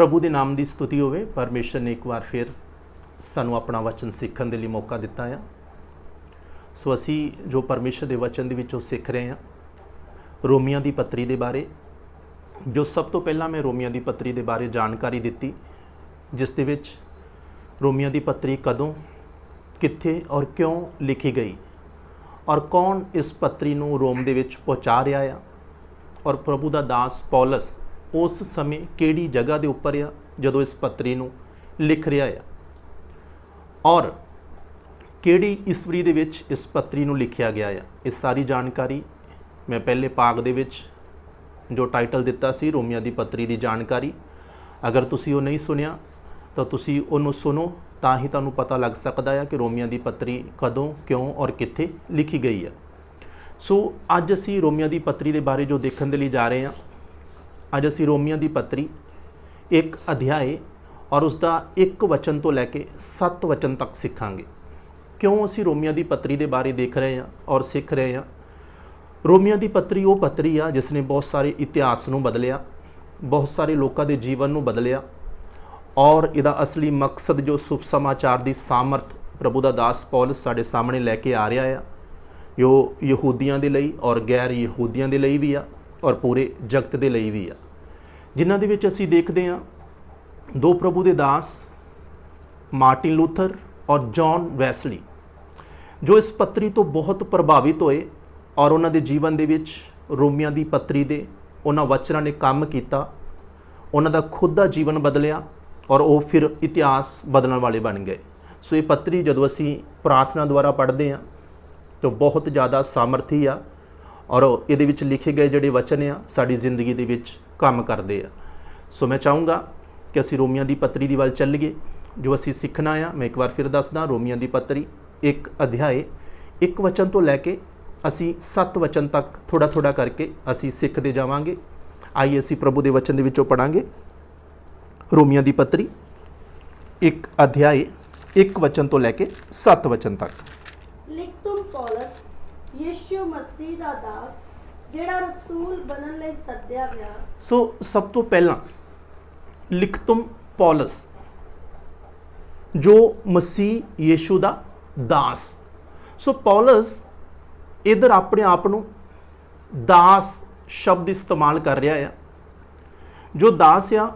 ਪ੍ਰਭੂ ਦੇ ਨਾਮ ਦੀ ਸਤੁਤੀ ਹੋਵੇ, ਪਰਮੇਸ਼ਰ ਨੇ ਇੱਕ ਵਾਰ ਫਿਰ ਸਾਨੂੰ ਆਪਣਾ ਵਚਨ ਸਿੱਖਣ ਦੇ ਲਈ ਮੌਕਾ ਦਿੱਤਾ ਆ। ਸੋ ਅਸੀਂ ਜੋ ਪਰਮੇਸ਼ਰ ਦੇ ਵਚਨ ਦੇ ਵਿੱਚੋਂ ਸਿੱਖ ਰਹੇ ਹਾਂ, ਰੋਮੀਆਂ ਦੀ ਪੱਤਰੀ ਦੇ ਬਾਰੇ, ਜੋ ਸਭ ਤੋਂ ਪਹਿਲਾਂ ਮੈਂ ਰੋਮੀਆਂ ਦੀ ਪੱਤਰੀ ਦੇ ਬਾਰੇ ਜਾਣਕਾਰੀ ਦਿੱਤੀ, ਜਿਸ ਦੇ ਵਿੱਚ ਰੋਮੀਆਂ ਦੀ ਪੱਤਰੀ ਕਦੋਂ, ਕਿੱਥੇ ਔਰ ਕਿਉਂ ਲਿਖੀ ਗਈ ਔਰ ਕੌਣ ਇਸ ਪੱਤਰੀ ਨੂੰ ਰੋਮ ਦੇ ਵਿੱਚ ਪਹੁੰਚਾ ਰਿਹਾ ਆ ਔਰ ਪ੍ਰਭੂ ਦਾ ਦਾਸ ਪੌਲਸ ਉਸ ਸਮੇਂ ਕਿਹੜੀ ਜਗ੍ਹਾ ਦੇ ਉੱਪਰ ਆ ਜਦੋਂ ਇਸ ਪੱਤਰੀ ਨੂੰ ਲਿਖ ਰਿਹਾ ਆ? ਔਰ ਕਿਹੜੀ ਇਸਵਰੀ ਦੇ ਵਿੱਚ ਇਸ ਪੱਤਰੀ ਨੂੰ ਲਿਖਿਆ ਗਿਆ ਆ? ਇਹ ਸਾਰੀ ਜਾਣਕਾਰੀ ਮੈਂ ਪਹਿਲੇ ਪਾਗ ਦੇ ਵਿੱਚ ਜੋ ਟਾਈਟਲ ਦਿੱਤਾ ਸੀ, ਰੋਮੀਆਂ ਦੀ ਪੱਤਰੀ ਦੀ ਜਾਣਕਾਰੀ। ਅਗਰ ਤੁਸੀਂ ਉਹ ਨਹੀਂ ਸੁਣਿਆ, ਤਾਂ ਤੁਸੀਂ ਉਹਨੂੰ ਸੁਣੋ, ਤਾਂ ਹੀ ਤੁਹਾਨੂੰ ਪਤਾ ਲੱਗ ਸਕਦਾ ਹੈ ਕਿ ਰੋਮੀਆਂ ਦੀ ਪੱਤਰੀ ਕਦੋਂ, ਕਿਉਂ ਔਰ ਕਿੱਥੇ ਲਿਖੀ ਗਈ ਹੈ ਸੋ ਅੱਜ ਅਸੀਂ ਰੋਮੀਆਂ ਦੀ ਪੱਤਰੀ ਦੇ ਬਾਰੇ ਜੋ ਦੇਖਣ ਦੇ ਲਈ ਜਾ ਰਹੇ ਹਾਂ ਅੱਜ ਅਸੀਂ ਰੋਮੀਆਂ ਦੀ ਪੱਤਰੀ, ਇੱਕ ਅਧਿਆਏ ਔਰ ਉਸ ਦਾ ਇੱਕ ਵਚਨ ਤੋਂ ਲੈ ਕੇ ਸੱਤ ਵਚਨ ਤੱਕ ਸਿੱਖਾਂਗੇ। ਕਿਉਂ ਅਸੀਂ ਰੋਮੀਆਂ ਦੀ ਪੱਤਰੀ ਦੇ ਬਾਰੇ ਦੇਖ ਰਹੇ ਹਾਂ ਔਰ ਸਿੱਖ ਰਹੇ ਹਾਂ? ਰੋਮੀਆਂ ਦੀ ਪੱਤਰੀ ਉਹ ਪੱਤਰੀ ਆ ਜਿਸ ਨੇ ਬਹੁਤ ਸਾਰੇ ਇਤਿਹਾਸ ਨੂੰ ਬਦਲਿਆ, ਬਹੁਤ ਸਾਰੇ ਲੋਕਾਂ ਦੇ ਜੀਵਨ ਨੂੰ ਬਦਲਿਆ ਔਰ ਇਹਦਾ ਅਸਲੀ ਮਕਸਦ ਜੋ ਸੁਭ ਸਮਾਚਾਰ ਦੀ ਸਾਮਰਥ ਪ੍ਰਭੂ ਦਾ ਦਾਸ ਪੌਲਸ ਸਾਡੇ ਸਾਹਮਣੇ ਲੈ ਕੇ ਆ ਰਿਹਾ ਆ ਜੋ ਯਹੂਦੀਆਂ ਦੇ ਲਈ ਔਰ ਗੈਰ ਯਹੂਦੀਆਂ ਦੇ ਲਈ ਵੀ ਆ। ਔਰ ਪੂਰੇ ਜਗਤ ਦੇ ਲਈ ਵੀ ਆ। ਜਿਨ੍ਹਾਂ ਦੇ ਵਿੱਚ ਅਸੀਂ ਦੇਖਦੇ ਹਾਂ, ਦੋ ਪ੍ਰਭੂ ਦੇ ਦਾਸ, ਮਾਰਟਿਨ ਲੂਥਰ ਔਰ ਜੌਨ ਵੈਸਲੀ, ਜੋ ਇਸ ਪੱਤਰੀ ਤੋਂ ਬਹੁਤ ਪ੍ਰਭਾਵਿਤ ਹੋਏ ਔਰ ਉਹਨਾਂ ਦੇ ਜੀਵਨ ਦੇ ਵਿੱਚ ਰੋਮੀਆਂ ਦੀ ਪੱਤਰੀ ਦੇ ਉਹਨਾਂ ਵਚਨਾਂ ਨੇ ਕੰਮ ਕੀਤਾ, ਉਹਨਾਂ ਦਾ ਖੁਦ ਦਾ ਜੀਵਨ ਬਦਲਿਆ ਔਰ ਉਹ ਫਿਰ ਇਤਿਹਾਸ ਬਦਲਣ ਵਾਲੇ ਬਣ ਗਏ। ਸੋ ਇਹ ਪੱਤਰੀ ਜਦੋਂ ਅਸੀਂ ਪ੍ਰਾਰਥਨਾ ਦੁਆਰਾ ਪੜ੍ਹਦੇ ਹਾਂ, ਤਾਂ ਬਹੁਤ ਜ਼ਿਆਦਾ ਸਾਮਰਥੀ ਆ। ਔਰ ਇਹਦੇ ਵਿੱਚ ਲਿਖੇ ਗਏ ਜਿਹੜੇ ਵਚਨ ਆ, ਸਾਡੀ ਜ਼ਿੰਦਗੀ ਦੇ ਵਿੱਚ ਕੰਮ ਕਰਦੇ ਆ। ਸੋ ਮੈਂ ਚਾਹੂੰਗਾ ਕਿ ਅਸੀਂ ਰੋਮੀਆਂ ਦੀ ਪੱਤਰੀ ਦੀ ਵੱਲ ਚੱਲੀਏ। ਜੋ ਅਸੀਂ ਸਿੱਖਣਾ ਆ, ਮੈਂ ਇੱਕ ਵਾਰ ਫਿਰ ਦੱਸਦਾ, ਰੋਮੀਆਂ ਦੀ ਪੱਤਰੀ, ਇੱਕ ਅਧਿਆਏ, ਇੱਕ ਵਚਨ ਤੋਂ ਲੈ ਕੇ ਅਸੀਂ ਸੱਤ ਵਚਨ ਤੱਕ ਥੋੜਾ ਥੋੜਾ ਕਰਕੇ ਅਸੀਂ ਸਿੱਖਦੇ ਜਾਵਾਂਗੇ। ਆਈਏ ਅਸੀਂ ਪ੍ਰਭੂ ਦੇ ਵਚਨ ਦੇ ਵਿੱਚੋਂ ਪੜਾਂਗੇ ਰੋਮੀਆਂ ਦੀ ਪੱਤਰੀ, ਇੱਕ ਅਧਿਆਏ, ਇੱਕ ਵਚਨ ਤੋਂ ਲੈ ਕੇ ਸੱਤ ਵਚਨ ਤੱਕ। ਯੀਸ਼ੂ ਮਸੀਹ ਦਾ ਦਾਸ, ਜਿਹੜਾ ਰਸੂਲ ਬਣਨ ਲਈ ਸੱਦਿਆ ਗਿਆ। ਸੋ ਸਭ ਤੋਂ ਪਹਿਲਾਂ ਲਿਖਤਮ ਪੌਲਸ, ਜੋ ਮਸੀਹ ਯੀਸ਼ੂ ਦਾ ਦਾਸ। ਸੋ ਪੌਲਸ ਇਧਰ ਆਪਣੇ ਆਪ ਨੂੰ ਦਾਸ ਸ਼ਬਦ ਇਸਤੇਮਾਲ ਕਰ ਰਿਹਾ ਆ। ਜੋ ਦਾਸ ਆ,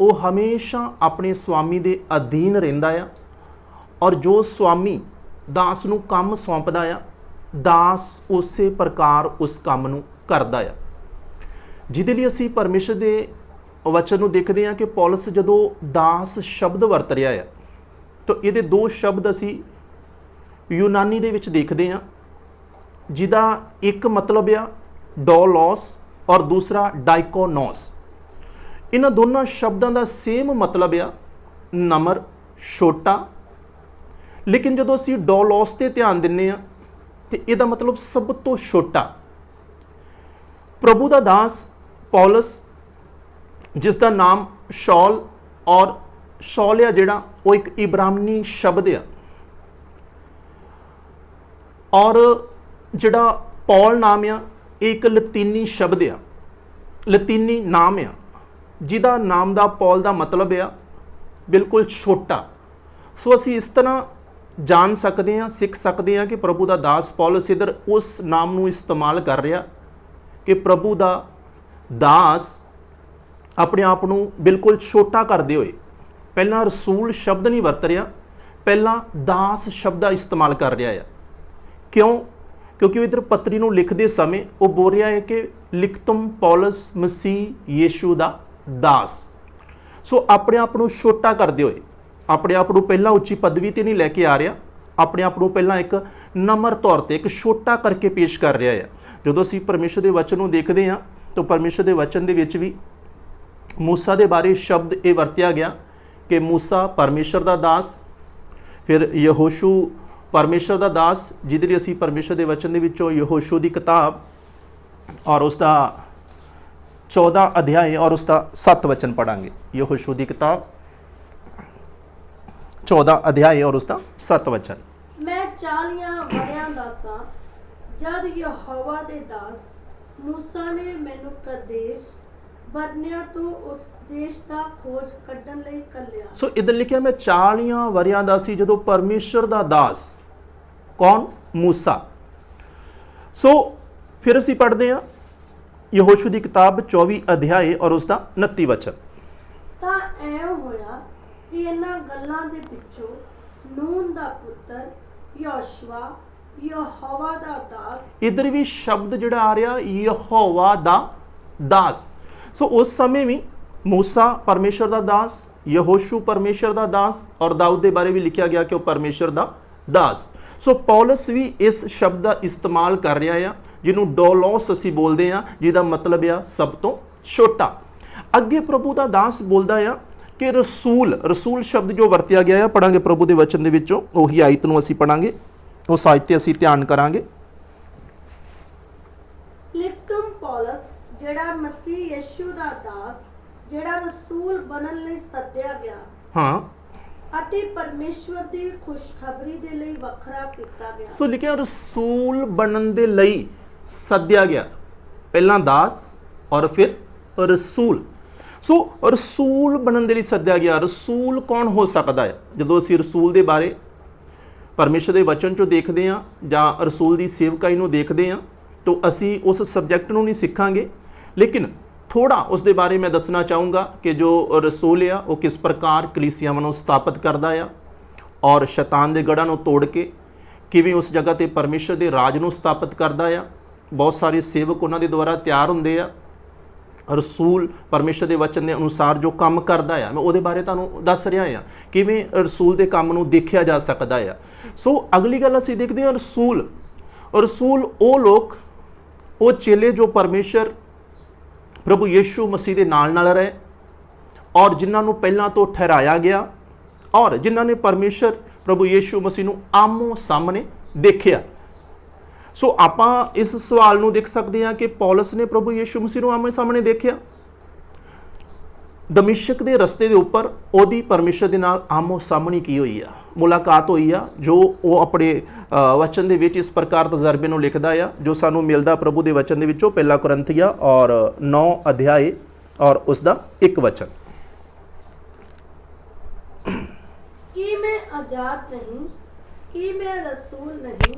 ਉਹ ਹਮੇਸ਼ਾ ਆਪਣੇ ਸੁਆਮੀ ਦੇ ਅਧੀਨ ਰਹਿੰਦਾ ਆ ਔਰ ਜੋ ਸੁਆਮੀ ਦਾਸ ਨੂੰ ਕੰਮ ਸੌਂਪਦਾ ਆ ਦਾਸ ਉਸੇ ਪ੍ਰਕਾਰ ਉਸ ਕੰਮ ਨੂੰ ਕਰਦਾ ਆ। ਜਿਹਦੇ ਲਈ ਅਸੀਂ ਪਰਮੇਸ਼ਰ ਦੇ ਵਚਨ ਨੂੰ ਦੇਖਦੇ ਹਾਂ ਕਿ ਪੌਲਸ ਜਦੋਂ ਦਾਸ ਸ਼ਬਦ ਵਰਤ ਰਿਹਾ ਆ, ਤਾਂ ਇਹਦੇ ਦੋ ਸ਼ਬਦ ਅਸੀਂ ਯੂਨਾਨੀ ਦੇ ਵਿੱਚ ਦੇਖਦੇ ਹਾਂ, ਜਿਹਦਾ ਇੱਕ ਮਤਲਬ ਆ ਡੋਲੋਸ ਔਰ ਦੂਸਰਾ ਡਾਈਕੋਨੋਸ। ਇਹਨਾਂ ਦੋਨਾਂ ਸ਼ਬਦਾਂ ਦਾ ਸੇਮ ਮਤਲਬ ਆ ਨਮਰ, ਛੋਟਾ। ਲੇਕਿਨ ਜਦੋਂ ਅਸੀਂ ਡੋਲੋਸ ਤੇ ਧਿਆਨ ਦਿੰਨੇ ਆ ਤੇ ਇਹਦਾ ਮਤਲਬ ਸਭ ਤੋਂ ਛੋਟਾ। ਪ੍ਰਭੂ ਦਾ ਦਾਸ ਪੌਲਸ, ਜਿਸ ਦਾ ਨਾਮ ਸ਼ੌਲ ਔਰ ਸ਼ੌਲ ਆ ਜਿਹੜਾ, ਉਹ ਇੱਕ ਇਬਰਾਨੀ ਸ਼ਬਦ ਆ। ਔਰ ਜਿਹੜਾ ਪੌਲ ਨਾਮ ਆ, ਇਹ ਇੱਕ ਲਤੀਨੀ ਸ਼ਬਦ ਆ। ਲਤੀਨੀ ਨਾਮ ਆ। ਜਿਹਦਾ ਨਾਮ ਦਾ ਪੌਲ ਦਾ ਮਤਲਬ ਆ, ਬਿਲਕੁਲ ਛੋਟਾ। ਸੋ ਅਸੀਂ ਇਸ ਤਰ੍ਹਾਂ ਜਾਣ ਸਕਦੇ ਹਾਂ, ਸਿੱਖ ਸਕਦੇ ਹਾਂ ਕਿ ਪ੍ਰਭੂ ਦਾ ਦਾਸ ਪੌਲਸ ਇਧਰ ਉਸ ਨਾਮ ਨੂੰ ਇਸਤੇਮਾਲ ਕਰ ਰਿਹਾ ਕਿ ਪ੍ਰਭੂ ਦਾ ਦਾਸ ਆਪਣੇ ਆਪ ਨੂੰ ਬਿਲਕੁਲ ਛੋਟਾ ਕਰਦੇ ਹੋਏ, ਪਹਿਲਾਂ ਰਸੂਲ ਸ਼ਬਦ ਨਹੀਂ ਵਰਤ ਰਿਹਾ, ਪਹਿਲਾਂ ਦਾਸ ਸ਼ਬਦ ਦਾ ਇਸਤੇਮਾਲ ਕਰ ਰਿਹਾ ਆ। ਕਿਉਂ? ਕਿਉਂਕਿ ਉਹ ਇਧਰ ਪੱਤਰੀ ਨੂੰ ਲਿਖਦੇ ਸਮੇਂ ਉਹ ਬੋਲ ਰਿਹਾ ਹੈ ਕਿ ਲਿਖਤਮ ਪੌਲਸ ਮਸੀਹ ਯੀਸ਼ੂ ਦਾ ਦਾਸ। ਸੋ ਆਪਣੇ ਆਪ ਨੂੰ ਛੋਟਾ ਕਰਦੇ ਹੋਏ ਆਪਣੇ ਆਪ ਨੂੰ ਪਹਿਲਾਂ ਉੱਚੀ ਪਦਵੀ ਤੇ ਨਹੀਂ ਲੈ ਕੇ ਆ ਰਿਹਾ, ਆਪਣੇ ਆਪ ਨੂੰ ਪਹਿਲਾਂ ਇੱਕ ਨਮਰ ਤੌਰ ਤੇ ਇੱਕ ਛੋਟਾ ਕਰਕੇ ਪੇਸ਼ ਕਰ ਰਿਹਾ ਹੈ। ਜਦੋਂ ਅਸੀਂ ਪਰਮੇਸ਼ਰ ਦੇ ਵਚਨ ਨੂੰ ਦੇਖਦੇ ਹਾਂ, ਤਾਂ ਪਰਮੇਸ਼ਰ ਦੇ ਵਚਨ ਦੇ ਵਿੱਚ ਵੀ ਮੂਸਾ ਦੇ ਬਾਰੇ ਸ਼ਬਦ ਇਹ ਵਰਤਿਆ ਗਿਆ ਕਿ ਮੂਸਾ ਪਰਮੇਸ਼ਰ ਦਾ ਦਾਸ, ਫਿਰ ਯਹੋਸ਼ੂ ਪਰਮੇਸ਼ਰ ਦਾ ਦਾਸ, ਜਿਹਦੇ ਲਈ ਅਸੀਂ ਪਰਮੇਸ਼ਰ ਦੇ ਵਚਨ ਦੇ ਵਿੱਚੋਂ ਯਹੋਸ਼ੂ ਦੀ ਕਿਤਾਬ ਔਰ ਉਸ ਦਾ 14 ਅਧਿਆਇ ਔਰ ਉਸ ਦਾ 7 ਵਚਨ ਪੜਾਂਗੇ ਯਹੋਸ਼ੂ ਦੀ ਕਿਤਾਬ 14 ਅਧਿਆਇ ਔਰ ਉਸ ਦਾ 7 ਵਚਨ। ਮੈਂ 40 ਵਰਿਆਂ ਦਾ ਸਾਂ ਜਦ ਯਹੋਵਾ ਦੇ ਦਾਸ ਮੂਸਾ ਨੇ ਮੈਨੂੰ ਕਦੇਸ਼ ਬਰਨਿਆਂ ਤੋਂ ਉਸ ਦੇਸ਼ ਦਾ ਖੋਜ ਕੱਢਣ ਲਈ ਕੱਲਿਆ। ਸੋ ਇਧਰ ਲਿਖਿਆ ਮੈਂ 40 ਵਰਿਆਂ ਦਾ ਸੀ ਜਦੋਂ ਪਰਮੇਸ਼ਰ ਦਾ ਦਾਸ ਕੌਣ? ਮੂਸਾ। ਸੋ ਫਿਰ ਅਸੀਂ ਪੜ੍ਹਦੇ ਹਾਂ ਯਹੋਸ਼ੂ ਦੀ ਕਿਤਾਬ 24 ਅਧਿਆਏ ਔਰ ਉਸ ਦਾ 29 ਵਚਨ। ਕਿ ਇਹਨਾਂ ਗੱਲਾਂ ਦੇ ਪਿੱਛੋਂ ਨੂਨ ਦਾ ਪੁੱਤਰ ਯੋਸ਼ਵਾ ਯਹੋਵਾ ਦਾ ਦਾਸ। ਇਧਰ ਵੀ ਸ਼ਬਦ ਜਿਹੜਾ ਆ ਰਿਹਾ, ਯਹੋਵਾ ਦਾ ਦਾਸ। ਸੋ ਉਸ ਸਮੇਂ ਵੀ ਮੂਸਾ ਪਰਮੇਸ਼ਰ ਦਾ ਦਾਸ, ਯਹੋਸ਼ੂ ਪਰਮੇਸ਼ਰ ਦਾ ਦਾਸ ਔਰ ਦਾਊਦ ਦੇ ਬਾਰੇ ਵੀ ਲਿਖਿਆ ਗਿਆ ਕਿ ਉਹ ਪਰਮੇਸ਼ਰ ਦਾ ਦਾਸ। ਸੋ ਪੌਲਸ ਵੀ ਇਸ ਸ਼ਬਦ ਦਾ ਇਸਤੇਮਾਲ ਕਰ ਰਿਹਾ ਆ, ਜਿਹਨੂੰ ਡੋਲੋਸ ਅਸੀਂ ਬੋਲਦੇ ਆ, ਜਿਹਦਾ ਮਤਲਬ ਆ ਸਭ ਤੋਂ ਛੋਟਾ। ਅੱਗੇ ਪ੍ਰਭੂ ਦਾ ਦਾਸ ਬੋਲਦਾ ਆ ਕਿ ਰਸੂਲ ਰਸੂਲ ਸ਼ਬਦ ਜੋ ਵਰਤਿਆ ਗਿਆ ਆ ਪੜਾਂਗੇ ਪ੍ਰਭੂ ਦੇ ਵਚਨ ਦੇ ਵਿੱਚੋਂ ਉਹੀ ਆਇਤ ਨੂੰ ਅਸੀਂ ਪੜਾਂਗੇ ਉਸ ਆਇਤ ਤੇ ਅਸੀਂ ਧਿਆਨ ਕਰਾਂਗੇ। ਲਿਪਟਮ ਪੌਲਸ ਜਿਹੜਾ ਮਸੀਹ ਯਿਸੂ ਦਾ ਦਾਸ ਜਿਹੜਾ ਰਸੂਲ ਬਣਨ ਲਈ ਸੱਦਿਆ ਗਿਆ ਹਾਂ। ਅਤੇ ਪਰਮੇਸ਼ਵਰ ਦੀ ਖੁਸ਼ਖਬਰੀ ਦੇ ਲਈ ਵੱਖਰਾ ਕੀਤਾ ਗਿਆ। ਸੋ ਲਿਖਿਆ ਰਸੂਲ ਬਣਨ ਦੇ ਲਈ ਸੱਦਿਆ ਗਿਆ। ਪਹਿਲਾਂ ਦਾਸ ਔਰ ਫਿਰ ਰਸੂਲ। ਸੋ ਰਸੂਲ ਬਣਨ ਦੇ ਲਈ ਸੱਦਿਆ ਗਿਆ। ਰਸੂਲ ਕੌਣ ਹੋ ਸਕਦਾ ਹੈ? ਜਦੋਂ ਅਸੀਂ ਰਸੂਲ ਦੇ ਬਾਰੇ ਪਰਮੇਸ਼ਰ ਦੇ ਵਚਨ ਚੋਂ ਦੇਖਦੇ ਹਾਂ ਜਾਂ ਰਸੂਲ ਦੀ ਸੇਵਕਾਈ ਨੂੰ ਦੇਖਦੇ ਹਾਂ, ਤਾਂ ਅਸੀਂ ਉਸ ਸਬਜੈਕਟ ਨੂੰ ਨਹੀਂ ਸਿੱਖਾਂਗੇ। ਲੇਕਿਨ ਥੋੜਾ ਉਸ ਦੇ ਬਾਰੇ ਮੈਂ ਦੱਸਣਾ ਚਾਹੂੰਗਾ ਕਿ ਜੋ ਰਸੂਲ ਆ, ਉਹ ਕਿਸ ਪ੍ਰਕਾਰ ਕਲੀਸਿਆਵਾਂ ਨੂੰ ਸਥਾਪਿਤ ਕਰਦਾ ਆ ਔਰ ਸ਼ੈਤਾਨ ਦੇ ਗੜਾਂ ਨੂੰ ਤੋੜ ਕੇ ਕਿਵੇਂ ਉਸ ਜਗ੍ਹਾ ਤੇ ਪਰਮੇਸ਼ਰ ਦੇ ਰਾਜ ਨੂੰ ਸਥਾਪਿਤ ਕਰਦਾ ਆ। ਬਹੁਤ ਸਾਰੇ ਸੇਵਕ ਉਹਨਾਂ ਦੇ ਦੁਆਰਾ ਤਿਆਰ ਹੁੰਦੇ ਆ। ਰਸੂਲ ਪਰਮੇਸ਼ਰ ਦੇ ਵਚਨ ਦੇ ਅਨੁਸਾਰ ਜੋ ਕੰਮ ਕਰਦਾ ਆ, ਮੈਂ ਉਹਦੇ ਬਾਰੇ ਤੁਹਾਨੂੰ ਦੱਸ ਰਿਹਾ ਆ, ਕਿਵੇਂ ਰਸੂਲ ਦੇ ਕੰਮ ਨੂੰ ਦੇਖਿਆ ਜਾ ਸਕਦਾ ਆ। ਸੋ ਅਗਲੀ ਗੱਲ ਅਸੀਂ ਦੇਖਦੇ ਹਾਂ ਰਸੂਲ। ਰਸੂਲ ਉਹ ਲੋਕ, ਉਹ ਚੇਲੇ ਜੋ ਪਰਮੇਸ਼ਰ ਪ੍ਰਭੂ ਯੀਸ਼ੂ ਮਸੀਹ ਦੇ ਨਾਲ ਨਾਲ ਰਹੇ ਔਰ ਜਿਨ੍ਹਾਂ ਨੂੰ ਪਹਿਲਾਂ ਤੋਂ ਠਹਿਰਾਇਆ ਗਿਆ ਔਰ ਜਿਨ੍ਹਾਂ ਨੇ ਪਰਮੇਸ਼ਰ ਪ੍ਰਭੂ ਯੀਸ਼ੂ ਮਸੀਹ ਨੂੰ ਆਮੋ ਸਾਹਮਣੇ ਦੇਖਿਆ। ਸੋ ਆਪਾਂ ਇਸ ਸਵਾਲ ਨੂੰ ਦੇਖ ਸਕਦੇ ਹਾਂ ਕਿ ਪੌਲਸ ਨੇ ਪ੍ਰਭੂ ਯੀਸ਼ੂ ਮਸੀਹ ਨੂੰ ਆਮੋ ਸਾਹਮਣੇ ਦੇਖਿਆ। ਦਮਿਸ਼ਕ ਦੇ ਰਸਤੇ ਦੇ ਉੱਪਰ ਉਹਦੀ ਪਰਮੇਸ਼ਰ ਦੇ ਨਾਲ ਆਮੋ ਸਾਹਮਣੀ ਕੀ ਹੋਈ ਆ? ਮੁਲਾਕਾਤ ਹੋਈ ਆ, ਜੋ ਉਹ ਆਪਣੇ ਵਚਨ ਦੇ ਵਿੱਚ ਇਸ ਪ੍ਰਕਾਰ ਤਜਰਬੇ ਨੂੰ ਲਿਖਦਾ ਆ, ਜੋ ਸਾਨੂੰ ਮਿਲਦਾ ਪ੍ਰਭੂ ਦੇ ਵਚਨ ਦੇ ਵਿੱਚੋਂ ਪਹਿਲਾ ਕੁਰੰਥੀਆ ਔਰ 9 ਅਧਿਆਏ ਔਰ ਉਸ ਦਾ ਇੱਕ ਵਚਨ। ਕੀ ਮੈਂ ਆਜ਼ਾਦ ਨਹੀਂ? ਕੀ ਮੈਂ ਰਸੂਲ ਨਹੀਂ?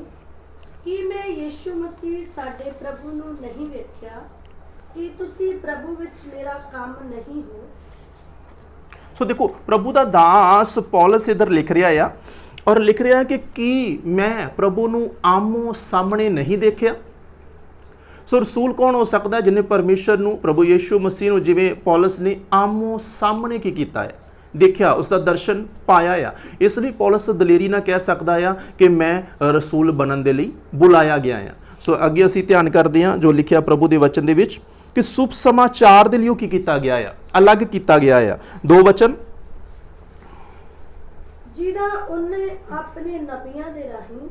ਕੀ ਮੈਂ ਯਿਸੂ ਮਸੀਹ ਸਾਡੇ ਪ੍ਰਭੂ ਨੂੰ ਨਹੀਂ ਵੇਖਿਆ? ਕੀ ਤੁਸੀਂ ਪ੍ਰਭੂ ਵਿੱਚ ਮੇਰਾ ਕੰਮ ਨਹੀਂ ਹੋ? ਸੋ ਦੇਖੋ, ਪ੍ਰਭੂ ਦਾ ਦਾਸ ਪੌਲਸ ਇਧਰ ਲਿਖ ਰਿਹਾ ਆ ਔਰ ਲਿਖ ਰਿਹਾ ਕਿ ਕੀ ਮੈਂ ਪ੍ਰਭੂ ਨੂੰ ਆਮੋ ਸਾਹਮਣੇ ਨਹੀਂ ਦੇਖਿਆ? ਸੋ ਰਸੂਲ ਕੌਣ ਹੋ ਸਕਦਾ ਹੈ ਜਿਹਨੇ ਪਰਮੇਸ਼ਰ ਨੂੰ ਪ੍ਰਭੂ ਯੀਸ਼ੂ ਮਸੀਹ ਨੂੰ ਜਿਵੇਂ ਪੌਲਸ ਨੇ ਆਮੋ ਸਾਹਮਣੇ ਕੀ ਕੀਤਾ ਹੈ? ਦੇਖਿਆ ਉਸ ਦਾ ਦਰਸ਼ਨ ਪਾਇਆ ਆ। ਇਸ ਲਈ ਪੌਲਸ ਦਲੇਰੀ ਨਾਲ ਕਹਿ ਸਕਦਾ ਆ ਕਿ ਮੈਂ ਰਸੂਲ ਬਣਨ ਦੇ ਲਈ ਬੁਲਾਇਆ ਗਿਆ ਆ। ਸੋ ਅੱਗੇ ਅਸੀਂ ਧਿਆਨ ਕਰਦੇ ਹਾਂ ਜੋ ਲਿਖਿਆ ਪ੍ਰਭੂ ਦੇ ਵਚਨ ਦੇ ਵਿੱਚ ਕਿ ਸੁਭ ਸਮਾਚਾਰ ਦੇ ਲਈ ਉਹ ਕੀ ਕੀਤਾ ਗਿਆ ਆ? ਅਲੱਗ ਕੀਤਾ ਗਿਆ ਆ। ਦੋ ਵਚਨ। ਜਿਹੜਾ ਉਹਨੇ ਆਪਣੇ ਨਬੀਆਂ ਦੇ ਰਾਹੀਂ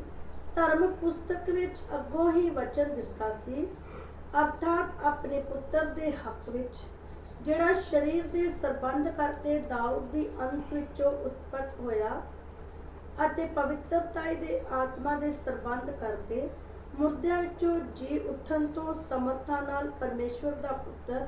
ਧਰਮ ਪੁਸਤਕ ਵਿੱਚ ਅੱਗੋਂ ਹੀ ਵਚਨ ਦਿੱਤਾ ਸੀ, ਅਰਥਾਤ ਆਪਣੇ ਪੁੱਤਰ ਦੇ ਹੱਕ ਵਿੱਚ ਜਿਹੜਾ ਸਰੀਰ ਦੇ ਸੰਬੰਧ ਕਰਕੇ ਦਾਊਦ ਦੀ ਅੰਸ਼ ਵਿੱਚੋਂ ਉਤਪਤ ਹੋਇਆ ਅਤੇ ਪਵਿੱਤਰਤਾ ਦੇ ਆਤਮਾ ਦੇ ਸੰਬੰਧ ਕਰਕੇ ਮੁਰਦਿਆਂ ਵਿੱਚੋਂ ਜੀ ਉੱਠਣ ਤੋਂ ਸਮਰਥਾ ਨਾਲ ਪਰਮੇਸ਼ਵਰ ਦਾ ਪੁੱਤਰ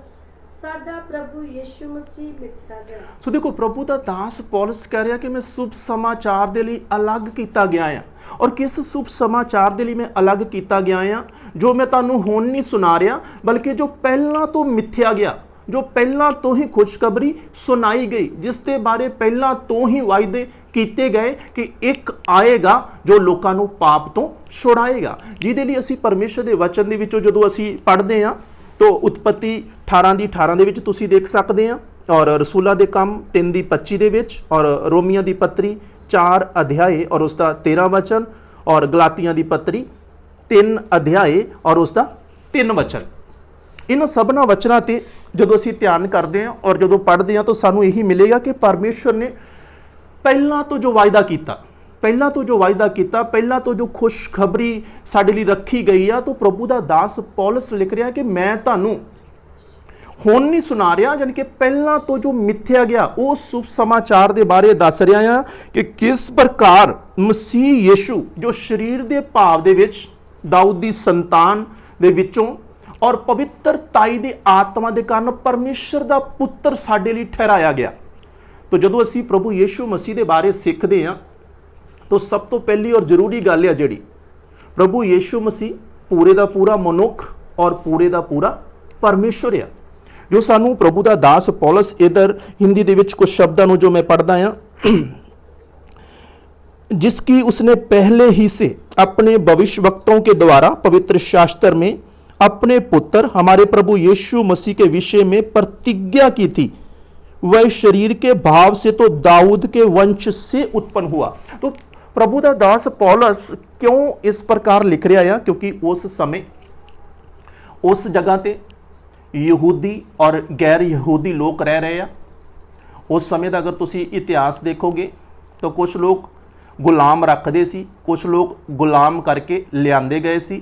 ਸਾਡਾ ਪ੍ਰਭੂ ਯੀਸ਼ੂ ਮਸੀਹ ਮਿਥਿਆ ਗਿਆ। ਸੋ ਦੇਖੋ, ਪ੍ਰਭੂ ਦਾ ਦਾਸ ਪੌਲਸ ਕਹਿ ਰਿਹਾ ਕਿ ਮੈਂ ਸੁਭ ਸਮਾਚਾਰ ਦੇ ਲਈ ਅਲੱਗ ਕੀਤਾ ਗਿਆ ਆ ਔਰ ਕਿਸ ਸੁਭ ਸਮਾਚਾਰ ਦੇ ਲਈ ਮੈਂ ਅਲੱਗ ਕੀਤਾ ਗਿਆ ਆ, ਜੋ ਮੈਂ ਤੁਹਾਨੂੰ ਹੁਣ ਨਹੀਂ ਸੁਣਾ ਰਿਹਾ, ਬਲਕਿ ਜੋ ਪਹਿਲਾਂ ਤੋਂ ਮਿੱਥਿਆ ਗਿਆ। ਜੋ ਪਹਿਲਾਂ ਤੋਂ ਹੀ ਖੁਸ਼ਖਬਰੀ ਸੁਣਾਈ ਗਈ, ਜਿਸ ਦੇ ਬਾਰੇ ਪਹਿਲਾਂ ਤੋਂ ਹੀ ਵਾਅਦੇ ਕੀਤੇ ਗਏ ਕਿ ਇੱਕ ਆਏਗਾ ਜੋ ਲੋਕਾਂ ਨੂੰ ਪਾਪ ਤੋਂ ਛੁਡਾਏਗਾ। ਜਿਹਦੇ ਲਈ ਅਸੀਂ ਪਰਮੇਸ਼ਰ ਦੇ ਵਚਨ ਦੇ ਵਿੱਚੋਂ ਜਦੋਂ ਅਸੀਂ ਪੜ੍ਹਦੇ ਹਾਂ, ਤੋ ਉਤਪਤੀ 18 ਦੀ 18 ਦੇ ਵਿੱਚ ਤੁਸੀਂ ਦੇਖ ਸਕਦੇ ਆ ਔਰ ਰਸੂਲਾ ਦੇ ਕੰਮ 3 ਦੀ 25 ਦੇ ਵਿੱਚ ਔਰ ਰੋਮੀਆਂ ਦੀ ਪੱਤਰੀ 4 ਅਧਿਆਏ ਔਰ ਉਸ ਦਾ 13 ਵਚਨ ਔਰ ਗਲਾਤੀਆਂ ਦੀ ਪੱਤਰੀ 3 ਅਧਿਆਏ ਔਰ ਉਸ ਦਾ 3 ਵਚਨ। ਇਹਨਾਂ ਸਭਨਾ ਵਚਨਾਂ ਤੇ ਜਦੋਂ ਅਸੀਂ ਧਿਆਨ ਕਰਦੇ ਹਾਂ ਔਰ ਜਦੋਂ ਪੜ੍ਹਦੇ ਹਾਂ ਤਾਂ ਸਾਨੂੰ ਇਹੀ ਮਿਲੇਗਾ ਕਿ ਪਰਮੇਸ਼ਰ ਨੇ ਪਹਿਲਾਂ ਤੋਂ ਜੋ ਵਾਅਦਾ ਕੀਤਾ, ਪਹਿਲਾਂ ਤੋਂ ਜੋ ਵਾਅਦਾ ਕੀਤਾ, ਪਹਿਲਾਂ ਤੋਂ ਜੋ ਖੁਸ਼ਖਬਰੀ ਸਾਡੇ ਲਈ ਰੱਖੀ ਗਈ ਆ, ਤਾਂ ਪ੍ਰਭੂ ਦਾ ਦਾਸ ਪੌਲਸ ਲਿਖ ਰਿਹਾ ਕਿ ਮੈਂ ਤੁਹਾਨੂੰ ਹੁਣ ਨਹੀਂ ਸੁਣਾ ਰਿਹਾ, ਜਾਣੀ ਕਿ ਪਹਿਲਾਂ ਤੋਂ ਜੋ ਮਿੱਥਿਆ ਗਿਆ, ਉਹ ਸੁਭ ਸਮਾਚਾਰ ਦੇ ਬਾਰੇ ਦੱਸ ਰਿਹਾ ਆ ਕਿ ਕਿਸ ਪ੍ਰਕਾਰ ਮਸੀਹ ਯੀਸ਼ੂ, ਜੋ ਸਰੀਰ ਦੇ ਭਾਵ ਦੇ ਵਿੱਚ, ਦਾਊਦ ਦੀ ਸੰਤਾਨ ਦੇ ਵਿੱਚੋਂ ਔਰ ਪਵਿੱਤਰਤਾਈ ਦੇ ਆਤਮਾ ਦੇ ਕਾਰਨ ਪਰਮੇਸ਼ਰ ਦਾ ਪੁੱਤਰ ਸਾਡੇ ਲਈ ਠਹਿਰਾਇਆ ਗਿਆ ਤੋ ਜਦੋਂ ਅਸੀਂ ਪ੍ਰਭੂ ਯੀਸ਼ੂ ਮਸੀਹ ਦੇ ਬਾਰੇ ਸਿੱਖਦੇ ਹਾਂ ਤਾਂ ਸਭ ਤੋਂ ਪਹਿਲੀ ਔਰ ਜ਼ਰੂਰੀ ਗੱਲ ਹੈ ਜਿਹੜੀ ਪ੍ਰਭੂ ਯੀਸ਼ੂ ਮਸੀਹ ਪੂਰੇ ਦਾ ਪੂਰਾ ਮਨੁੱਖ ਔਰ ਪੂਰੇ ਦਾ ਪੂਰਾ ਪਰਮੇਸ਼ਰ ਆ ਜੋ ਸਾਨੂੰ ਪ੍ਰਭੂ ਦਾ ਦਾਸ ਪੌਲਸ ਇਧਰ ਹਿੰਦੀ ਦੇ ਵਿੱਚ ਕੁਝ ਸ਼ਬਦਾਂ ਨੂੰ ਜੋ ਮੈਂ ਪੜਦਾ ਹਾਂ जिसकी उसने पहले ही से अपने भविष्यवक्ताओं के द्वारा पवित्र शास्त्र में अपने पुत्र हमारे प्रभु यीशु मसीह के विषय में प्रतिज्ञा की थी वह शरीर के भाव से तो दाऊद के वंश से उत्पन्न हुआ तो प्रभु ਦਾ ਦਾਸ ਪੌਲਸ ਕਿਉਂ ਇਸ ਪ੍ਰਕਾਰ ਲਿਖ ਰਿਹਾ ਆ ਕਿਉਂਕਿ ਉਸ ਸਮੇਂ ਉਸ ਜਗ੍ਹਾ ਤੇ ਯਹੂਦੀ ਔਰ ਗੈਰ ਯਹੂਦੀ ਲੋਕ ਰਹਿ ਰਹੇ ਆ ਉਸ ਸਮੇਂ ਦਾ ਅਗਰ ਤੁਸੀਂ ਇਤਿਹਾਸ ਦੇਖੋਗੇ ਤਾਂ ਕੁਝ ਲੋਕ ਗੁਲਾਮ ਰੱਖਦੇ ਸੀ ਕੁਝ ਲੋਕ ਗੁਲਾਮ ਕਰਕੇ ਲਿਆਂਦੇ ਗਏ ਸੀ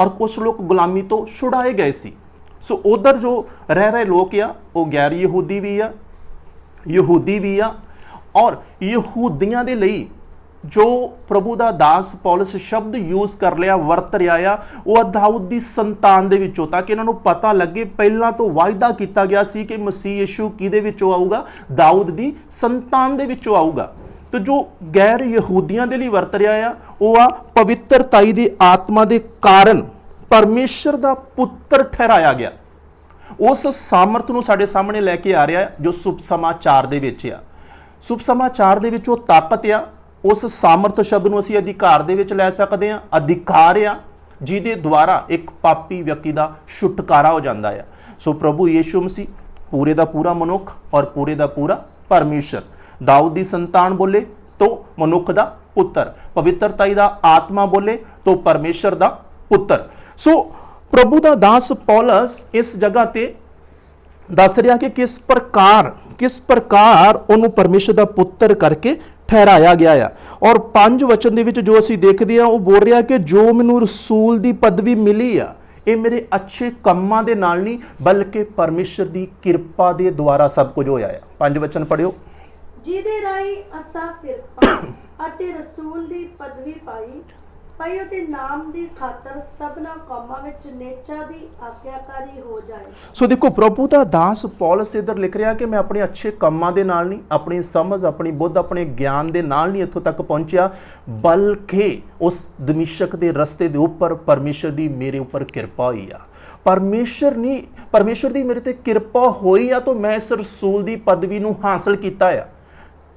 ਔਰ ਕੁਝ ਲੋਕ ਗੁਲਾਮੀ ਤੋਂ ਛੁਡਾਏ ਗਏ ਸੀ। ਸੋ ਉਧਰ ਜੋ ਰਹਿ ਰਹੇ ਲੋਕ ਆ, ਉਹ ਗੈਰ ਯਹੂਦੀ ਵੀ ਆ, ਯਹੂਦੀ ਵੀ ਆ ਔਰ ਯਹੂਦੀਆਂ ਦੇ ਲਈ ਜੋ ਪ੍ਰਭੂ ਦਾ ਦਾਸ ਪੌਲਸ ਸ਼ਬਦ ਯੂਜ਼ ਕਰ ਲਿਆ, ਵਰਤ ਰਿਹਾ ਆ, ਉਹ ਦਾਊਦ ਦੀ ਸੰਤਾਨ ਦੇ ਵਿੱਚੋਂ, ਤਾਂ ਕਿ ਇਹਨਾਂ ਨੂੰ ਪਤਾ ਲੱਗੇ, ਪਹਿਲਾਂ ਤੋਂ ਵਾਅਦਾ ਕੀਤਾ ਗਿਆ ਸੀ ਕਿ ਮਸੀਹ ਯਿਸੂ ਕਿਹਦੇ ਵਿੱਚੋਂ ਆਊਗਾ? ਦਾਊਦ ਦੀ ਸੰਤਾਨ ਦੇ ਵਿੱਚੋਂ ਆਊਗਾ। ਤੇ ਜੋ ਗੈਰ ਯਹੂਦੀਆਂ ਦੇ ਲਈ ਵਰਤ ਰਿਹਾ ਆ, ਉਹ ਆ ਪਵਿੱਤਰਤਾਈ ਦੀ ਆਤਮਾ ਦੇ ਕਾਰਨ ਪਰਮੇਸ਼ਰ ਦਾ ਪੁੱਤਰ ਠਹਿਰਾਇਆ ਗਿਆ। ਉਸ ਸਾਮਰਥ ਨੂੰ ਸਾਡੇ ਸਾਹਮਣੇ ਲੈ ਕੇ ਆ ਰਿਹਾ ਜੋ ਸੁਭ ਸਮਾਚਾਰ ਦੇ ਵਿੱਚ ਆ। ਸੁਭ ਸਮਾਚਾਰ ਦੇ ਵਿੱਚ ਉਹ ਤਾਕਤ ਆ। ਉਸ ਸਾਮਰਥ ਸ਼ਬਦ ਨੂੰ ਅਸੀਂ ਅਧਿਕਾਰ ਦੇ ਵਿੱਚ ਲੈ ਸਕਦੇ ਆ ਅਧਿਕਾਰ ਆ, ਜਿਹਦੇ ਦੁਆਰਾ ਇੱਕ ਪਾਪੀ ਵਿਅਕਤੀ ਦਾ ਛੁਟਕਾਰਾ ਹੋ ਜਾਂਦਾ ਆ। ਸੋ ਪ੍ਰਭੂ ਯੀਸ਼ੂ ਮਸੀਹ, ਪੂਰੇ ਦਾ ਪੂਰਾ ਮਨੁੱਖ ਔਰ ਪੂਰੇ ਦਾ ਪੂਰਾ ਪਰਮੇਸ਼ਰ। ਦਾਊਦ ਦੀ ਸੰਤਾਨ ਬੋਲੇ ਤੋ ਮਨੁੱਖ ਦਾ ਪੁੱਤਰ ਪਵਿੱਤਰਤਾਈ ਦਾ ਆਤਮਾ ਬੋਲੇ ਤੋ ਪਰਮੇਸ਼ਰ ਦਾ ਪੁੱਤਰ ਸੋ ਪ੍ਰਭੂ ਦਾ ਦਾਸ ਪੌਲਸ ਇਸ ਜਗ੍ਹਾ ਤੇ ਦੱਸ ਰਿਹਾ ਕਿ ਕਿਸ ਪ੍ਰਕਾਰ ਕਿਸ ਪ੍ਰਕਾਰ ਉਹਨੂੰ ਪਰਮੇਸ਼ਰ ਦਾ ਪੁੱਤਰ ਕਰਕੇ ਠਹਿਰਾਇਆ ਗਿਆ ਆ। ਔਰ ਪੰਜ ਵਚਨ ਦੇ ਵਿੱਚ ਜੋ ਅਸੀਂ ਦੇਖਦੇ ਆ, ਉਹ ਬੋਲ ਰਿਹਾ ਕਿ ਜੋ ਮੈਨੂੰ ਰਸੂਲ ਦੀ ਪਦਵੀ ਮਿਲੀ ਆ, ਇਹ ਮੇਰੇ ਅੱਛੇ ਕੰਮਾਂ ਦੇ ਨਾਲ ਨਹੀਂ, ਬਲਕਿ ਪਰਮੇਸ਼ਰ ਦੀ ਕਿਰਪਾ ਦੇ ਦੁਆਰਾ ਸਭ ਕੁਝ ਹੋਇਆ ਆ। ਪੰਜ ਵਚਨ ਪੜਿਓ ਜਿਹਦੇ ਰਾਹੀਂ ਅਸਾਂ ਕਿਰਪਾ ਅਤੇ ਰਸੂਲ ਦੀ ਪਦਵੀ ਪਾਈ। ਪਈ ਉਹਦੇ ਨਾਮ ਦੀ ਖਾਤਰ ਸਭਨਾ ਕੌਮਾਂ ਵਿੱਚ ਨੇਚਾ ਦੀ ਆਗਿਆਕਾਰੀ ਹੋ ਜਾਏ। ਸੋ ਦੇਖੋ, ਪ੍ਰਭੂ ਦਾ ਦਾਸ ਪੌਲਸ ਇਧਰ ਲਿਖ ਰਿਹਾ ਕਿ ਮੈਂ ਆਪਣੇ ਅੱਛੇ ਕੰਮਾਂ ਦੇ ਨਾਲ ਨਹੀਂ, ਆਪਣੀ ਸਮਝ, ਆਪਣੀ ਬੁੱਧ, ਆਪਣੇ ਗਿਆਨ ਦੇ ਨਾਲ ਨਹੀਂ ਇੱਥੋਂ ਤੱਕ ਪਹੁੰਚਿਆ, ਬਲਕਿ ਉਸ ਦਮਿਸ਼ਕ ਦੇ ਰਸਤੇ ਦੇ ਉੱਪਰ ਪਰਮੇਸ਼ਰ ਦੀ ਮੇਰੇ ਉੱਪਰ ਕਿਰਪਾ ਹੋਈ ਆ। ਪਰਮੇਸ਼ਰ ਨਹੀਂ, ਪਰਮੇਸ਼ਰ ਦੀ ਮੇਰੇ ਤੇ ਕਿਰਪਾ ਹੋਈ ਆ ਤਾਂ ਮੈਂ ਇਸ ਰਸੂਲ ਦੀ ਪਦਵੀ ਨੂੰ ਹਾਸਲ ਕੀਤਾ ਆ।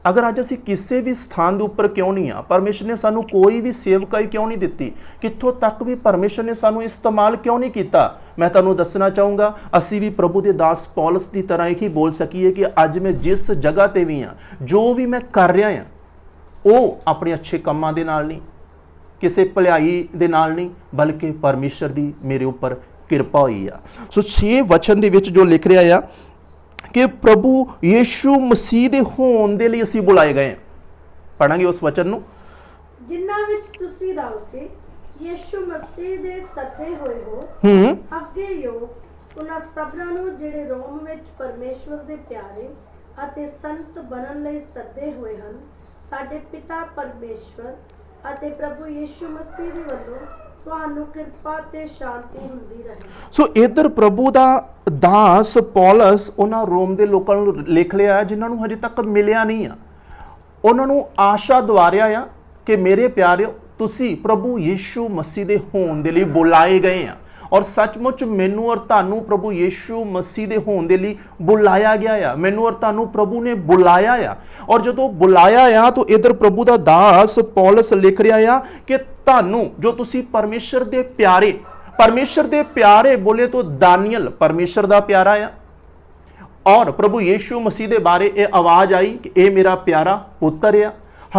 ਅਗਰ ਅੱਜ ਅਸੀਂ ਕਿਸੇ ਵੀ ਸਥਾਨ ਦੇ ਉੱਪਰ ਕਿਉਂ ਨਹੀਂ ਆ, ਪਰਮੇਸ਼ਰ ਨੇ ਸਾਨੂੰ ਕੋਈ ਵੀ ਸੇਵਕਾਈ ਕਿਉਂ ਨਹੀਂ ਦਿੱਤੀ? ਕਿੱਥੋਂ ਤੱਕ ਵੀ ਪਰਮੇਸ਼ਰ ਨੇ ਸਾਨੂੰ ਇਸਤੇਮਾਲ ਕਿਉਂ ਨਹੀਂ ਕੀਤਾ? ਮੈਂ ਤੁਹਾਨੂੰ ਦੱਸਣਾ ਚਾਹੂੰਗਾ, ਅਸੀਂ ਵੀ ਪ੍ਰਭੂ ਦੇ ਦਾਸ ਪੌਲਸ ਦੀ ਤਰ੍ਹਾਂ ਹੀ ਬੋਲ ਸਕੀਏ ਕਿ ਅੱਜ ਮੈਂ ਜਿਸ ਜਗ੍ਹਾ ਤੇ ਵੀ ਆ ਜੋ ਵੀ ਮੈਂ ਕਰ ਰਿਹਾ ਆ ਉਹ ਆਪਣੇ ਅੱਛੇ ਕੰਮਾਂ ਦੇ ਨਾਲ ਨਹੀਂ, ਕਿਸੇ ਭਲਾਈ ਦੇ ਨਾਲ ਨਹੀਂ, ਬਲਕਿ ਪਰਮੇਸ਼ਰ ਦੀ ਮੇਰੇ ਉੱਪਰ ਕਿਰਪਾ ਹੋਈ ਆ। ਸੋ 6 ਵਚਨ ਦੇ ਵਿੱਚ ਜੋ ਲਿਖ ਰਿਹਾ ਆ ਕਿ ਪ੍ਰਭੂ ਯੀਸ਼ੂ ਮਸੀਹ ਦੇ ਹੋਣ ਦੇ ਲਈ ਅਸੀਂ ਬੁਲਾਏ ਗਏ ਹਾਂ। ਪੜਾਂਗੇ ਉਸ ਵਚਨ ਨੂੰ। ਜਿਨ੍ਹਾਂ ਵਿੱਚ ਤੁਸੀਂ ਰਲ ਕੇ ਯੀਸ਼ੂ ਮਸੀਹ ਦੇ ਸੱਦੇ ਹੋਏ ਹੋ ਹੂੰ। ਅੱਗੇ ਯੋਗ ਉਹਨਾਂ ਸਭਨਾਂ ਨੂੰ ਜਿਹੜੇ ਰੋਮ ਵਿੱਚ ਪਰਮੇਸ਼ਵਰ ਦੇ ਪਿਆਰੇ ਅਤੇ ਸੰਤ ਬਣਨ ਲਈ ਸੱਦੇ ਹੋਏ ਹਨ ਸਾਡੇ ਪਿਤਾ ਪਰਮੇਸ਼ਵਰ ਅਤੇ ਪ੍ਰਭੂ ਯੀਸ਼ੂ ਮਸੀਹ ਦੇ ਵੱਲੋਂ ਤੁਹਾਨੂੰ ਕਿਰਪਾ ਤੇ ਸ਼ਾਂਤੀ ਹੁੰਦੀ ਰਹੇ। ਸੋ ਇਧਰ ਪ੍ਰਭੂ ਦਾ ਦਾਸ ਪੌਲਸ ਉਹਨਾਂ ਰੋਮ ਦੇ ਲੋਕਾਂ ਨੂੰ ਲਿਖ ਲਿਆ ਹੈ, ਜਿਨ੍ਹਾਂ ਨੂੰ ਹਜੇ ਤੱਕ ਮਿਲਿਆ ਨਹੀਂ ਆ। ਉਹਨਾਂ ਨੂੰ ਆਸ਼ਾ ਦਵਾਰਿਆ ਆ ਕਿ ਮੇਰੇ ਪਿਆਰਿਓ, ਤੁਸੀਂ ਪ੍ਰਭੂ ਯੀਸ਼ੂ ਮਸੀਹ ਦੇ ਹੋਣ ਦੇ ਲਈ ਬੁਲਾਏ ਗਏ ਆ। ਔਰ ਸੱਚਮੁੱਚ ਮੈਨੂੰ ਔਰ ਤੁਹਾਨੂੰ ਪ੍ਰਭੂ ਯੀਸ਼ੂ ਮਸੀਹ ਦੇ ਹੋਣ ਦੇ ਲਈ ਬੁਲਾਇਆ ਗਿਆ ਆ। ਮੈਨੂੰ ਔਰ ਤੁਹਾਨੂੰ ਪ੍ਰਭੂ ਨੇ ਬੁਲਾਇਆ ਆ। ਔਰ ਜਦੋਂ ਬੁਲਾਇਆ ਆ, ਤਾਂ ਇਧਰ ਪ੍ਰਭੂ ਦਾ ਦਾਸ ਪੌਲਸ ਲਿਖ ਰਿਹਾ ਆ ਕਿ ਤੁਹਾਨੂੰ, ਜੋ ਤੁਸੀਂ ਪਰਮੇਸ਼ਰ ਦੇ ਪਿਆਰੇ, ਪਰਮੇਸ਼ਰ ਦੇ ਪਿਆਰੇ ਬੋਲੇ ਤੋਂ ਦਾਨੀਅਲ, ਪਰਮੇਸ਼ਰ ਦਾ ਪਿਆਰਾ ਆ। ਔਰ ਪ੍ਰਭੂ ਯੀਸ਼ੂ ਮਸੀਹ ਦੇ ਬਾਰੇ ਇਹ ਆਵਾਜ਼ ਆਈ ਕਿ ਇਹ ਮੇਰਾ ਪਿਆਰਾ ਪੁੱਤਰ ਆ।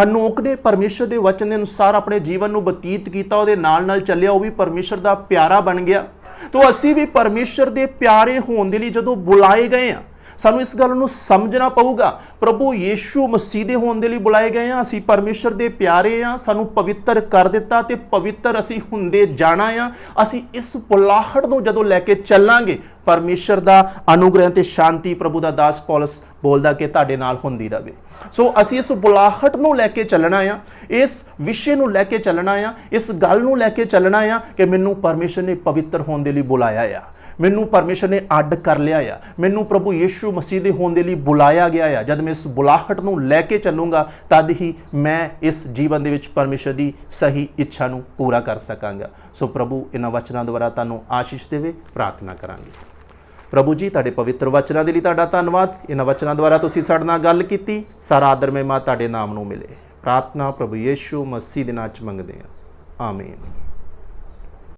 ਹਨੋਕ ਨੇ ਪਰਮੇਸ਼ਰ ਦੇ ਵਚਨ ਦੇ ਅਨੁਸਾਰ ਆਪਣੇ ਜੀਵਨ ਨੂੰ ਬਤੀਤ ਕੀਤਾ, ਉਹਦੇ ਨਾਲ ਨਾਲ ਚੱਲਿਆ, ਉਹ ਵੀ ਪਰਮੇਸ਼ਰ ਦਾ ਪਿਆਰਾ ਬਣ ਗਿਆ। ਤੋਂ ਅਸੀਂ ਵੀ ਪਰਮੇਸ਼ਰ ਦੇ ਪਿਆਰੇ ਹੋਣ ਦੇ ਲਈ ਜਦੋਂ ਬੁਲਾਏ ਗਏ ਆ ਸਾਨੂੰ ਇਸ ਗੱਲ ਨੂੰ ਸਮਝਣਾ ਪਊਗਾ। ਪ੍ਰਭੂ ਯੀਸ਼ੂ ਮਸੀਹ ਦੇ ਹੋਣ ਦੇ ਲਈ ਬੁਲਾਏ ਗਏ ਆ ਅਸੀਂ ਪਰਮੇਸ਼ਰ ਦੇ ਪਿਆਰੇ ਆ ਸਾਨੂੰ ਪਵਿੱਤਰ ਕਰ ਦਿੱਤਾ ਤੇ ਪਵਿੱਤਰ ਅਸੀਂ ਹੁੰਦੇ ਜਾਣਾ ਆ ਅਸੀਂ ਇਸ ਬੁਲਾਹਟ ਨੂੰ ਜਦੋਂ ਲੈ ਕੇ ਚੱਲਾਂਗੇ, ਪਰਮੇਸ਼ਰ ਦਾ ਅਨੁਗ੍ਰਹਿ ਤੇ ਸ਼ਾਂਤੀ ਪ੍ਰਭੂ ਦਾ ਦਾਸ ਪੌਲਸ ਬੋਲਦਾ ਕਿ ਤੁਹਾਡੇ ਨਾਲ ਹੁੰਦੀ ਰਹੇ ਸੋ ਅਸੀਂ ਇਸ ਬੁਲਾਹਟ ਨੂੰ ਲੈ ਕੇ ਚੱਲਣਾ ਆ ਇਸ ਵਿਸ਼ੇ ਨੂੰ ਲੈ ਕੇ ਚੱਲਣਾ ਆ ਇਸ ਗੱਲ ਨੂੰ ਲੈ ਕੇ ਚੱਲਣਾ ਆ ਕਿ ਮੈਨੂੰ ਪਰਮੇਸ਼ਰ ਨੇ ਪਵਿੱਤਰ ਹੋਣ ਦੇ ਲਈ ਬੁਲਾਇਆ ਆ। ਮੈਨੂੰ ਪਰਮੇਸ਼ਰ ਨੇ ਅੱਡ ਕਰ ਲਿਆ ਆ। ਮੈਨੂੰ ਪ੍ਰਭੂ ਯੀਸ਼ੂ ਮਸੀਹ ਦੇ ਹੋਣ ਦੇ ਲਈ ਬੁਲਾਇਆ ਗਿਆ ਆ। ਜਦ ਮੈਂ ਇਸ ਬੁਲਾਹਟ ਨੂੰ ਲੈ ਕੇ ਚੱਲੂੰਗਾ, ਤਦ ਹੀ ਮੈਂ ਇਸ ਜੀਵਨ ਦੇ ਵਿੱਚ ਪਰਮੇਸ਼ਰ ਦੀ ਸਹੀ ਇੱਛਾ ਨੂੰ ਪੂਰਾ ਕਰ ਸਕਾਂਗਾ। ਸੋ ਪ੍ਰਭੂ, ਇਹਨਾਂ ਵਚਨਾਂ ਦੁਆਰਾ ਤੁਹਾਨੂੰ ਆਸ਼ੀਸ਼ ਦੇਵੇ, ਪ੍ਰਾਰਥਨਾ ਕਰਾਂਗੇ। ਪ੍ਰਭੂ ਜੀ, ਤੁਹਾਡੇ ਪਵਿੱਤਰ ਵਚਨਾਂ ਦੇ ਲਈ ਤੁਹਾਡਾ ਧੰਨਵਾਦ। ਇਹਨਾਂ ਵਚਨਾਂ ਦੁਆਰਾ ਤੁਸੀਂ ਸਾਡੇ ਨਾਲ ਗੱਲ ਕੀਤੀ। ਸਾਰਾ ਆਦਰ ਮਹਿਮਾ ਤੁਹਾਡੇ ਨਾਮ ਨੂੰ ਮਿਲੇ। ਪ੍ਰਾਰਥਨਾ ਪ੍ਰਭੂ ਯੇਸ਼ੂ ਮਸੀਹ ਦੇ ਨਾਮ ਚ ਮੰਗਦੇ ਹਾਂ। ਆਮੀਨ।